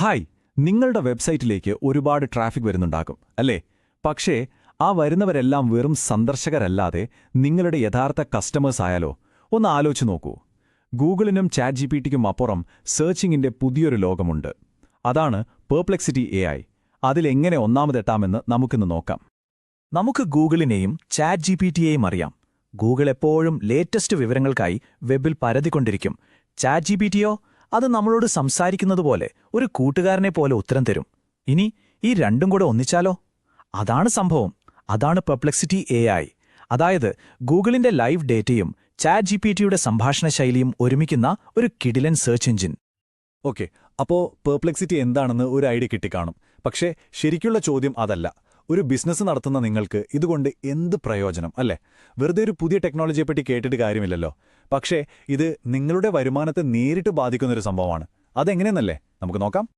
Hi നിങ്ങളുടെ വെബ്സൈറ്റിലേക്ക് ഒരുപാട് ട്രാഫിക് വരുന്നുണ്ടാകും അല്ലേ? പക്ഷേ ആ വരുന്നവരെല്ലാം വെറും സന്ദർശകരല്ലാതെ നിങ്ങളുടെ യഥാർത്ഥ കസ്റ്റമേഴ്സ് ആയാലോ? ഒന്ന് ആലോചിച്ച് നോക്കൂ. ഗൂഗിളിനും ചാറ്റ് ജി പി ടിക്കും അപ്പുറം സെർച്ചിങ്ങിന്റെ പുതിയൊരു ലോകമുണ്ട്. അതാണ് പേർപ്ലെക്സിറ്റി എ ഐ അതിലെങ്ങനെ ഒന്നാമതെത്താമെന്ന് നമുക്കിന്ന് നോക്കാം. നമുക്ക് ഗൂഗിളിനെയും ചാറ്റ് ജി പി ടിയെയും അറിയാം. ഗൂഗിൾ എപ്പോഴും ലേറ്റസ്റ്റ് വിവരങ്ങൾക്കായി വെബിൽ പരതിക്കൊണ്ടിരിക്കും. ചാറ്റ് ജി പി ടിയോ അത് നമ്മളോട് സംസാരിക്കുന്നത് പോലെ ഒരു കൂട്ടുകാരനെ പോലെ ഉത്തരം തരും. ഇനി ഈ രണ്ടും കൂടെ ഒന്നിച്ചാലോ? അതാണ് സംഭവം. അതാണ് പെർപ്ലെക്സിറ്റി എ അതായത് ഗൂഗിളിന്റെ ലൈവ് ഡേറ്റയും ചാറ്റ് ജി പി ടിയുടെ സംഭാഷണ ശൈലിയും ഒരുമിക്കുന്ന ഒരു കിഡിലൻ സെർച്ച് എഞ്ചിൻ ഓക്കെ. അപ്പോ പെർപ്ലെക്സിറ്റി എന്താണെന്ന് ഒരു ഐഡിയ കിട്ടിക്കാണും. പക്ഷേ ശരിക്കുള്ള ചോദ്യം അതല്ല. ഒരു ബിസിനസ് നടത്തുന്ന നിങ്ങൾക്ക് ഇതുകൊണ്ട് എന്ത് പ്രയോജനം അല്ലേ? വെറുതെ ഒരു പുതിയ ടെക്നോളജിയെപ്പറ്റി കേട്ടിട്ട് കാര്യമില്ലല്ലോ. പക്ഷേ ഇത് നിങ്ങളുടെ വരുമാനത്തെ നേരിട്ട് ബാധിക്കുന്നൊരു സംഭവമാണ്. അതെങ്ങനെയെന്നല്ലേ? നമുക്ക് നോക്കാം.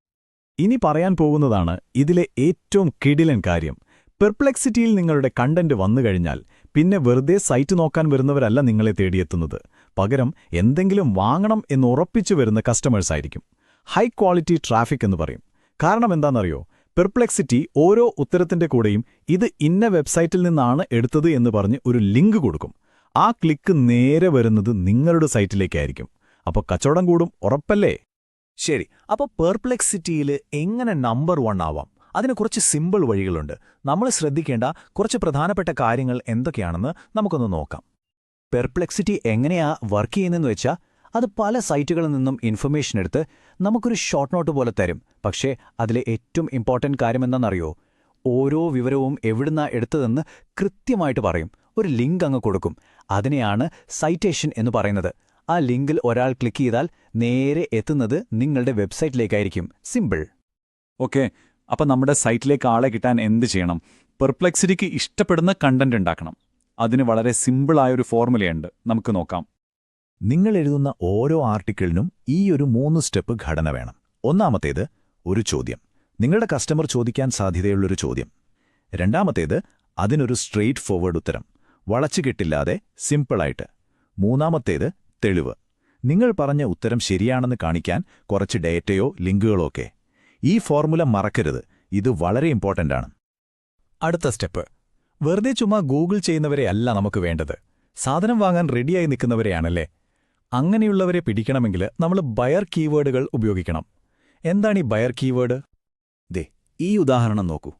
ഇനി പറയാൻ പോകുന്നതാണ് ഇതിലെ ഏറ്റവും കിടിലൻ കാര്യം. പെർപ്ലെക്സിറ്റിയിൽ നിങ്ങളുടെ കണ്ടന്റ് വന്നു കഴിഞ്ഞാൽ പിന്നെ വെറുതെ സൈറ്റ് നോക്കാൻ വരുന്നവരല്ല നിങ്ങളെ തേടിയെത്തുന്നത്. പകരം എന്തെങ്കിലും വാങ്ങണം എന്ന് ഉറപ്പിച്ചു വരുന്ന കസ്റ്റമേഴ്സായിരിക്കും ഹൈ ക്വാളിറ്റി ട്രാഫിക് എന്ന് പറയും. കാരണം എന്താണെന്നറിയോ? പെർപ്ലെക്സിറ്റി ഓരോ ഉത്തരത്തിന്റെ കൂടെയും ഇത് ഇന്ന വെബ്സൈറ്റിൽ നിന്നാണ് എടുത്തത് എന്ന് പറഞ്ഞ് ഒരു ലിങ്ക് കൊടുക്കും. ആ ക്ലിക്ക് നേരെ വരുന്നത് നിങ്ങളുടെ സൈറ്റിലേക്കായിരിക്കും. അപ്പോൾ കച്ചവടം കൂടും ഉറപ്പല്ലേ? ശരി അപ്പോൾ പെർപ്ലെക്സിറ്റിയിൽ എങ്ങനെ നമ്പർ വൺ ആവാം? അതിന് കുറച്ച് സിമ്പിൾ വഴികളുണ്ട്. നമ്മൾ ശ്രദ്ധിക്കേണ്ട കുറച്ച് പ്രധാനപ്പെട്ട കാര്യങ്ങൾ എന്തൊക്കെയാണെന്ന് നമുക്കൊന്ന് നോക്കാം. പെർപ്ലെക്സിറ്റി എങ്ങനെയാ വർക്ക് ചെയ്യുന്നതെന്ന് വെച്ചാൽ അത് പല സൈറ്റുകളിൽ നിന്നും ഇൻഫർമേഷൻ എടുത്ത് നമുക്കൊരു ഷോർട്ട് നോട്ട് പോലെ തരും. പക്ഷേ അതിലെ ഏറ്റവും ഇമ്പോർട്ടന്റ് കാര്യം എന്താണെന്നറിയോ? ഓരോ വിവരവും എവിടുന്നാ എടുത്തതെന്ന് കൃത്യമായിട്ട് പറയും. ഒരു ലിങ്ക് അങ്ങ് കൊടുക്കും. അതിനെയാണ് സൈറ്റേഷൻ എന്ന് പറയുന്നത്. ആ ലിങ്കിൽ ഒരാൾ ക്ലിക്ക് ചെയ്താൽ നേരെ എത്തുന്നത് നിങ്ങളുടെ വെബ്സൈറ്റിലേക്കായിരിക്കും സിമ്പിൾ ഓക്കെ അപ്പം നമ്മുടെ സൈറ്റിലേക്ക് ആളെ കിട്ടാൻ എന്ത് ചെയ്യണം? പെർപ്ലെക്സിറ്റിക്ക് ഇഷ്ടപ്പെടുന്ന കണ്ടന്റ് ഉണ്ടാക്കണം. അതിന് വളരെ സിമ്പിളായൊരു ഫോർമുലയുണ്ട് നമുക്ക് നോക്കാം. നിങ്ങൾ എഴുതുന്ന ഓരോ ആർട്ടിക്കിളിനും ഈ ഒരു മൂന്ന് സ്റ്റെപ്പ് ഘടന വേണം. ഒന്നാമത്തേത് ഒരു ചോദ്യം. നിങ്ങളുടെ കസ്റ്റമർ ചോദിക്കാൻ സാധ്യതയുള്ളൊരു ചോദ്യം. രണ്ടാമത്തേത് അതിനൊരു സ്ട്രെയിറ്റ് ഫോർവേഡ് ഉത്തരം വളച്ചുകെട്ടില്ലാതെ സിമ്പിളായിട്ട് മൂന്നാമത്തേത് തെളിവ്. നിങ്ങൾ പറഞ്ഞ ഉത്തരം ശരിയാണെന്ന് കാണിക്കാൻ കുറച്ച് ഡേറ്റയോ ലിങ്കുകളോ ഒക്കെ. ഈ ഫോർമുല മറക്കരുത്. ഇത് വളരെ ഇമ്പോർട്ടന്റ് ആണ്. അടുത്ത സ്റ്റെപ്പ്. വെറുതെ ചുമ്മാ ഗൂഗിൾ ചെയ്യുന്നവരെ അല്ല നമുക്ക് വേണ്ടത്. സാധനം വാങ്ങാൻ റെഡിയായി നിൽക്കുന്നവരെയാണല്ലേ? അങ്ങനെയുള്ളവരെ പിടിക്കണമെങ്കിൽ നമ്മൾ ബയർ കീവേഡുകൾ ഉപയോഗിക്കണം. എന്താണ് ഈ ബയർ കീവേഡ് ദേ ഈ ഉദാഹരണം നോക്കൂ.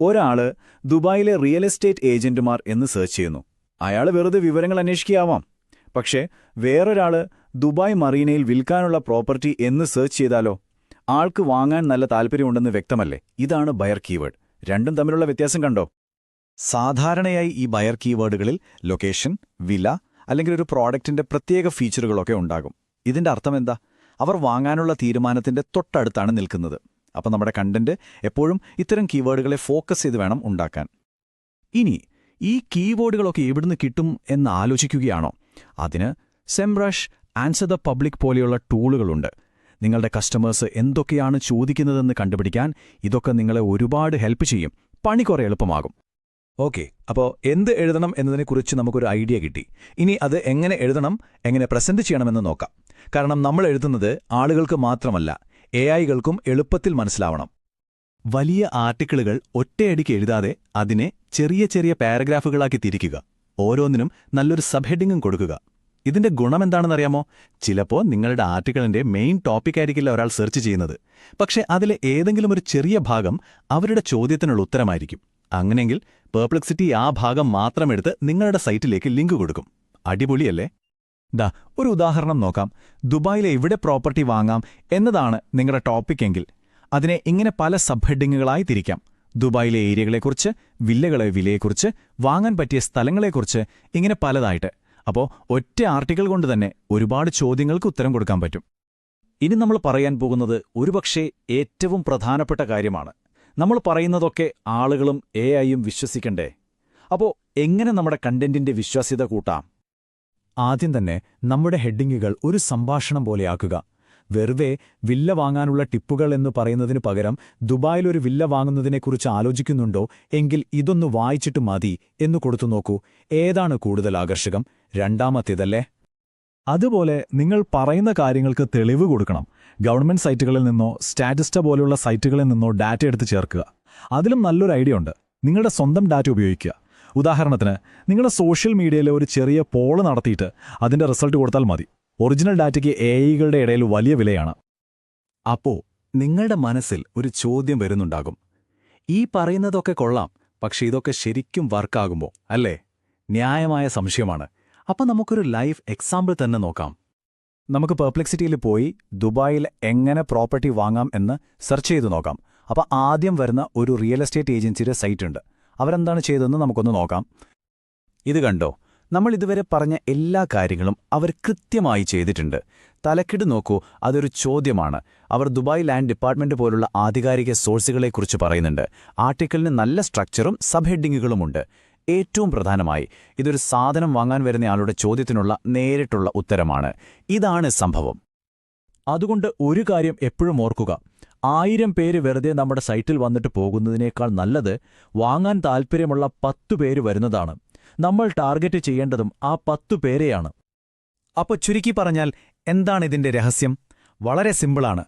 ഒരാൾ ദുബായിലെ റിയൽ എസ്റ്റേറ്റ് ഏജന്റുമാർ എന്ന് സെർച്ച് ചെയ്യുന്നു. അയാൾ വെറുതെ വിവരങ്ങൾ അന്വേഷിക്കാവാം പക്ഷേ വേറൊരാൾ ദുബായ് മറീനയിൽ വിൽക്കാനുള്ള പ്രോപ്പർട്ടി എന്ന് സെർച്ച് ചെയ്താലോ? ആൾക്ക് വാങ്ങാൻ നല്ല താൽപ്പര്യമുണ്ടെന്ന് വ്യക്തമല്ലേ? ഇതാണ് ബയർ കീവേഡ് രണ്ടും തമ്മിലുള്ള വ്യത്യാസം കണ്ടോ? സാധാരണയായി ഈ ബയർ കീവേഡുകളിൽ ലൊക്കേഷൻ വില അല്ലെങ്കിൽ ഒരു പ്രോഡക്റ്റിന്റെ പ്രത്യേക ഫീച്ചറുകളൊക്കെ ഉണ്ടാകും. ഇതിന്റെ അർത്ഥം എന്താ? അവർ വാങ്ങാനുള്ള തീരുമാനത്തിന്റെ തൊട്ടടുത്താണ് നിൽക്കുന്നത്. അപ്പം നമ്മുടെ കണ്ടന്റ് എപ്പോഴും ഇത്തരം കീവേഡുകളെ ഫോക്കസ് ചെയ്ത് വേണം ഉണ്ടാക്കാൻ. ഇനി ഈ കീവേഡുകളൊക്കെ എവിടുന്ന് കിട്ടും എന്ന് ആലോചിക്കുകയാണോ? അതിന് സെംബ്രഷ് ആൻസർ ദ പബ്ലിക് പോലെയുള്ള ടൂളുകളുണ്ട്. നിങ്ങളുടെ കസ്റ്റമേഴ്സ് എന്തൊക്കെയാണ് ചോദിക്കുന്നതെന്ന് കണ്ടുപിടിക്കാൻ ഇതൊക്കെ നിങ്ങളെ ഒരുപാട് ഹെൽപ്പ് ചെയ്യും. പണി കുറെ എളുപ്പമാകും. ഓക്കെ അപ്പോൾ എന്ത് എഴുതണം എന്നതിനെക്കുറിച്ച് നമുക്കൊരു ഐഡിയ കിട്ടി. ഇനി അത് എങ്ങനെ എഴുതണം എങ്ങനെ പ്രസന്റ് ചെയ്യണമെന്ന് നോക്കാം. കാരണം നമ്മൾ എഴുതുന്നത് ആളുകൾക്ക് മാത്രമല്ല എ ഐകൾക്കും എളുപ്പത്തിൽ മനസ്സിലാവണം. വലിയ ആർട്ടിക്കിളുകൾ ഒറ്റയടിക്ക് എഴുതാതെ അതിനെ ചെറിയ ചെറിയ പാരഗ്രാഫുകളാക്കി തിരിക്കുക. ഓരോന്നിനും നല്ലൊരു സബ് ഹെഡിങ്ങും കൊടുക്കുക. ഇതിന്റെ ഗുണമെന്താണെന്നറിയാമോ? ചിലപ്പോൾ നിങ്ങളുടെ ആർട്ടിക്കിളിന്റെ മെയിൻ ടോപ്പിക് ആയിരിക്കില്ല ഒരാൾ സെർച്ച് ചെയ്യുന്നത്. പക്ഷേ അതിലെ ഏതെങ്കിലും ഒരു ചെറിയ ഭാഗം അവരുടെ ചോദ്യത്തിനുള്ള ഉത്തരമായിരിക്കും. അങ്ങനെയെങ്കിൽ പെർപ്ലക്സിറ്റി ആ ഭാഗം മാത്രമെടുത്ത് നിങ്ങളുടെ സൈറ്റിലേക്ക് ലിങ്ക് കൊടുക്കും. അടിപൊളിയല്ലേ? ദാ ഒരു ഉദാഹരണം നോക്കാം. ദുബായിലെ എവിടെ പ്രോപ്പർട്ടി വാങ്ങാം എന്നതാണ് നിങ്ങളുടെ ടോപ്പിക് എങ്കിൽ. അതിനെ ഇങ്ങനെ പല സബ് ഹെഡിങ്ങുകളായി തിരിക്കാം. ദുബായിലെ ഏരിയകളെക്കുറിച്ച് വില്ലകളെ വിലയെക്കുറിച്ച് വാങ്ങാൻ പറ്റിയ സ്ഥലങ്ങളെക്കുറിച്ച് ഇങ്ങനെ പലതായിട്ട്. അപ്പോൾ ഒറ്റ ആർട്ടിക്കിൾ കൊണ്ട് തന്നെ ഒരുപാട് ചോദ്യങ്ങൾക്ക് ഉത്തരം കൊടുക്കാൻ പറ്റും. ഇനി നമ്മൾ പറയാൻ പോകുന്നത് ഒരുപക്ഷേ ഏറ്റവും പ്രധാനപ്പെട്ട കാര്യമാണ്. നമ്മൾ പറയുന്നതൊക്കെ ആളുകളും എ ഐയും വിശ്വസിക്കണ്ടേ? അപ്പോൾ എങ്ങനെ നമ്മുടെ കണ്ടന്റിന്റെ വിശ്വാസ്യത കൂട്ടാം? ആദ്യം തന്നെ നമ്മുടെ ഹെഡിങ്ങുകൾ ഒരു സംഭാഷണം പോലെയാക്കുക വെറുതെ വില്ല വാങ്ങാനുള്ള ടിപ്പുകൾ എന്ന് പറയുന്നതിനു പകരം ദുബായിലൊരു വില്ല വാങ്ങുന്നതിനെക്കുറിച്ച് ആലോചിക്കുന്നുണ്ടോ? എങ്കിൽ ഇതൊന്ന് വായിച്ചിട്ട് മതി എന്നു കൊടുത്തു നോക്കൂ. ഏതാണ് കൂടുതൽ ആകർഷകം? രണ്ടാമത്തേതല്ലേ? അതുപോലെ നിങ്ങൾ പറയുന്ന കാര്യങ്ങൾക്ക് തെളിവ് കൊടുക്കണം. ഗവൺമെന്റ് സൈറ്റുകളിൽ നിന്നോ സ്റ്റാറ്റിസ്റ്റ പോലെയുള്ള സൈറ്റുകളിൽ നിന്നോ ഡാറ്റ എടുത്ത് ചേർക്കുക. അതിലും നല്ലൊരു ഐഡിയ ഉണ്ട്. നിങ്ങളുടെ സ്വന്തം ഡാറ്റ ഉപയോഗിക്കുക. ഉദാഹരണത്തിന് നിങ്ങളുടെ സോഷ്യൽ മീഡിയയിലെ ഒരു ചെറിയ പോൾ നടത്തിയിട്ട് അതിന്റെ റിസൾട്ട് കൊടുത്താൽ മതി. ഒറിജിനൽ ഡാറ്റയ്ക്ക് എ ഐകളുടെ ഇടയിൽ വലിയ വിലയാണ്. അപ്പോൾ നിങ്ങളുടെ മനസ്സിൽ ഒരു ചോദ്യം വരുന്നുണ്ടാകും. ഈ പറയുന്നതൊക്കെ കൊള്ളാം പക്ഷെ ഇതൊക്കെ ശരിക്കും വർക്കാകുമ്പോൾ അല്ലേ? ന്യായമായ സംശയമാണ്. അപ്പൊ നമുക്കൊരു ലൈഫ് എക്സാമ്പിൾ തന്നെ നോക്കാം. നമുക്ക് പെർപ്ലെക്സിറ്റിയിൽ പോയി ദുബായിൽ എങ്ങനെ പ്രോപ്പർട്ടി വാങ്ങാം എന്ന് സെർച്ച് ചെയ്ത് നോക്കാം. അപ്പോൾ ആദ്യം വരുന്ന ഒരു റിയൽ എസ്റ്റേറ്റ് ഏജൻസിയുടെ സൈറ്റ് ഉണ്ട്. അവരെന്താണ് ചെയ്തതെന്ന് നമുക്കൊന്ന് നോക്കാം. ഇത് കണ്ടോ? നമ്മൾ ഇതുവരെ പറഞ്ഞ എല്ലാ കാര്യങ്ങളും അവർ കൃത്യമായി ചെയ്തിട്ടുണ്ട്. തലക്കിട് നോക്കൂ അതൊരു ചോദ്യമാണ്. അവർ ദുബായ് ലാൻഡ് ഡിപ്പാർട്ട്മെന്റ് പോലുള്ള ആധികാരിക സോഴ്സുകളെക്കുറിച്ച് പറയുന്നുണ്ട്. ആർട്ടിക്കിളിന് നല്ല സ്ട്രക്ചറും സബ് ഹെഡിങ്ങുകളുമുണ്ട് ഏറ്റവും പ്രധാനമായി ഇതൊരു സാധനം വാങ്ങാൻ വരുന്നയാളുടെ ചോദ്യത്തിനുള്ള നേരിട്ടുള്ള ഉത്തരമാണ്. ഇതാണ് സംഭവം. അതുകൊണ്ട് ഒരു കാര്യം എപ്പോഴും ഓർക്കുക. ആയിരം പേര് വെറുതെ നമ്മുടെ സൈറ്റിൽ വന്നിട്ട് പോകുന്നതിനേക്കാൾ നല്ലത് വാങ്ങാൻ താൽപ്പര്യമുള്ള പത്തു പേര് വരുന്നതാണ്. നമ്മൾ ടാർഗറ്റ് ചെയ്യേണ്ടതും ആ പത്തു പേരെയാണ്. അപ്പോൾ ചുരുക്കി പറഞ്ഞാൽ എന്താണ് ഇതിന്റെ രഹസ്യം? വളരെ സിമ്പിളാണ്.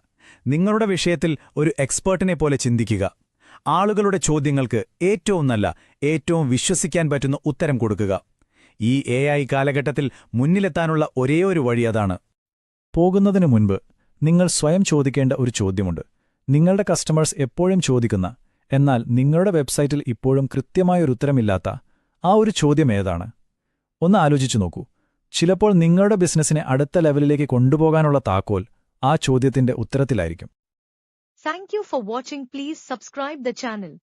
നിങ്ങളുടെ വിഷയത്തിൽ ഒരു എക്സ്പേർട്ടിനെ പോലെ ചിന്തിക്കുക. ആളുകളുടെ ചോദ്യങ്ങൾക്ക് ഏറ്റവും നല്ല ഏറ്റവും വിശ്വസിക്കാൻ പറ്റുന്ന ഉത്തരം കൊടുക്കുക. ഈ എ ഐ കാലഘട്ടത്തിൽ മുന്നിലെത്താനുള്ള ഒരേയൊരു വഴി അതാണ്. പോകുന്നതിനു മുൻപ് നിങ്ങൾ സ്വയം ചോദിക്കേണ്ട ഒരു ചോദ്യമുണ്ട്. നിങ്ങളുടെ കസ്റ്റമേഴ്സ് എപ്പോഴും ചോദിക്കുന്ന എന്നാൽ നിങ്ങളുടെ വെബ്സൈറ്റിൽ ഇപ്പോഴും കൃത്യമായൊരു ഉത്തരമില്ലാത്ത ആ ഒരു ചോദ്യം ഏതാണ്? ഒന്ന് ആലോചിച്ചു നോക്കൂ. ചിലപ്പോൾ നിങ്ങളുടെ ബിസിനസ്സിനെ അടുത്ത ലെവലിലേക്ക് കൊണ്ടുപോകാനുള്ള താക്കോൽ ആ ചോദ്യത്തിന്റെ ഉത്തരത്തിലായിരിക്കും. Thank you for watching. Please subscribe the channel.